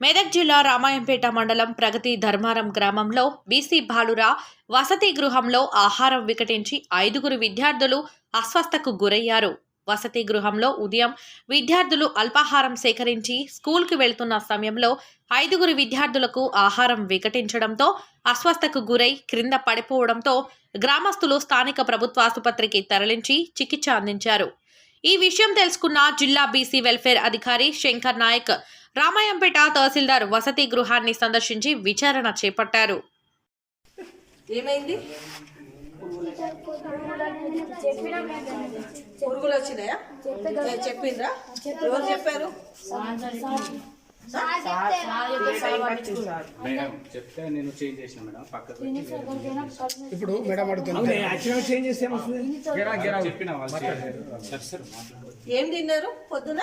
మెదక్ జిల్లా రామాయంపేట మండలం ప్రగతి ధర్మారం గ్రామంలో బీసీ బాలుర వసతి గృహంలో ఆహారం వికటించి ఐదుగురు విద్యార్థులు అస్వస్థకు గురయ్యారు. వసతి గృహంలో ఉదయం విద్యార్థులు అల్పాహారం సేకరించి స్కూల్కి వెళ్తున్న సమయంలో ఐదుగురు విద్యార్థులకు ఆహారం వికటించడంతో అస్వస్థకు గురై క్రింద పడిపోవడంతో గ్రామస్తులు స్థానిక ప్రభుత్వ ఆసుపత్రికి తరలించి చికిత్స అందించారు. ఈ విషయం తెలుసుకున్న జిల్లా బీసీ వెల్ఫేర్ అధికారి శంకర్ నాయక్ రామాయంపేట తహసీల్దార్ వసతి గృహాన్ని సందర్శించి విచారణ చేపట్టారు. ఏమైంది? పురుగులు వచ్చినాయా? చెప్పిండ్రా? ఎవరు చెప్పారు? ఇప్పుడు మేడం ఏం తిన్నారు పొద్దున?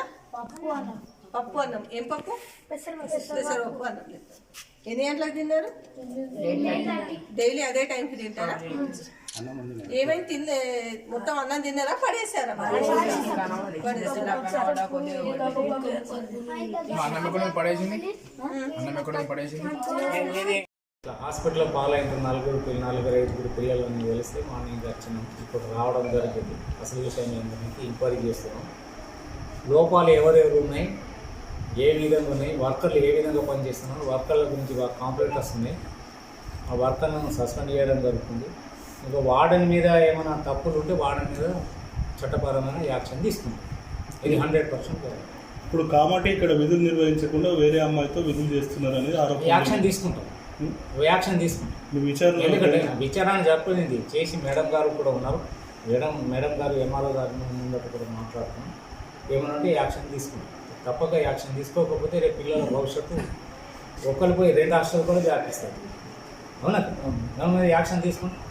పప్పు అన్నం. ఏం పప్పు? పెసరపప్పు అన్నం. ఎన్ని గంటలకు తిన్నారు? డైలీ అదే టైంకి తింటారా? ఏమైంది? తిన్నే మొత్తం అన్నం తిన్నారా? పడేసారా? పడేసారా హాస్పిటల్లో పాలైన నలుగురు పిల్ల నలుగురు ఐదుగురు పిల్లలని తెలిస్తే మార్నింగ్ వచ్చినాం ఇప్పుడు రావడం జరిగింది. అసలు విషయం ఏంటంటే ఎంక్వైరీ చేస్తున్నాం. లోపాలు ఎవరెవరు ఉన్నాయి? ఏ విధంగా ఉన్నాయి వర్కర్లు ఏ విధంగా పనిచేస్తున్నారు వర్కర్ల గురించి కాంప్లైంట్ వస్తున్నాయి ఆ వర్కర్లను సస్పెండ్ చేయడం జరుగుతుంది. ఇంకా వార్డెన్ మీద ఏమైనా తప్పులు ఉంటే వార్డెన్ మీద చట్టపరమైన యాక్షన్ తీసుకుంటాం. ఇది హండ్రెడ్ పర్సెంట్ ఇప్పుడు కామాటి ఇక్కడ విధులు నిర్వహించకుండా వేరే అమ్మాయితో విధులు చేస్తున్నారు అనేది ఆరోపణ యాక్షన్ తీసుకుంటాం. యాక్షన్ తీసుకుంటాం. విచారణ ఎందుకంటే విచారణ జరిపింది చేసి మేడం గారు కూడా ఉన్నారు. మేడం మేడం గారు ఎంఆర్ఓ గారి ముందట కూడా మాట్లాడుతున్నాం. ఏమన్నా ఉంటే యాక్షన్ తీసుకుంటాం. తప్పక యాక్షన్ తీసుకోకపోతే రేపు పిల్లల భవిష్యత్తు ఒక్కరు పోయి రెండు హాస్టల్ కూడా వ్యాపిస్తారు అవునా? దాని మీద యాక్షన్ తీసుకుంటాం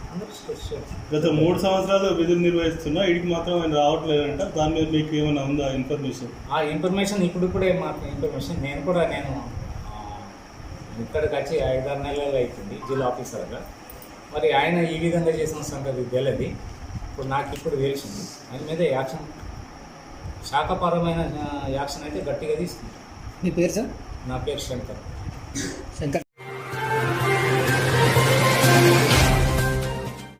sure. గత మూడు సంవత్సరాలు విధులు నిర్వహిస్తున్నా ఇడికి మాత్రం ఆయన రావట్లేదంట. దాని మీద మీకు ఏమైనా ఉందా ఇన్ఫర్మేషన్? ఆ ఇన్ఫర్మేషన్ ఇప్పుడు ఇప్పుడే మాకు ఇన్ఫర్మేషన్. నేను కూడా నేను ఇక్కడికి వచ్చి ఐదారు నెలలు అవుతుంది జిల్లా ఆఫీసర్గా. మరి ఆయన ఈ విధంగా చేసిన సంగతి తెలియదు ఇప్పుడు నాకు ఇప్పుడు తెలిసింది. ఆయన మీద యాక్షన్ శాఖపరమైన యాక్షన్ అయితే గట్టిగా తీసుకుంటాం మీ పేరు సార్? నా పేరు శంకర్. శంకర్.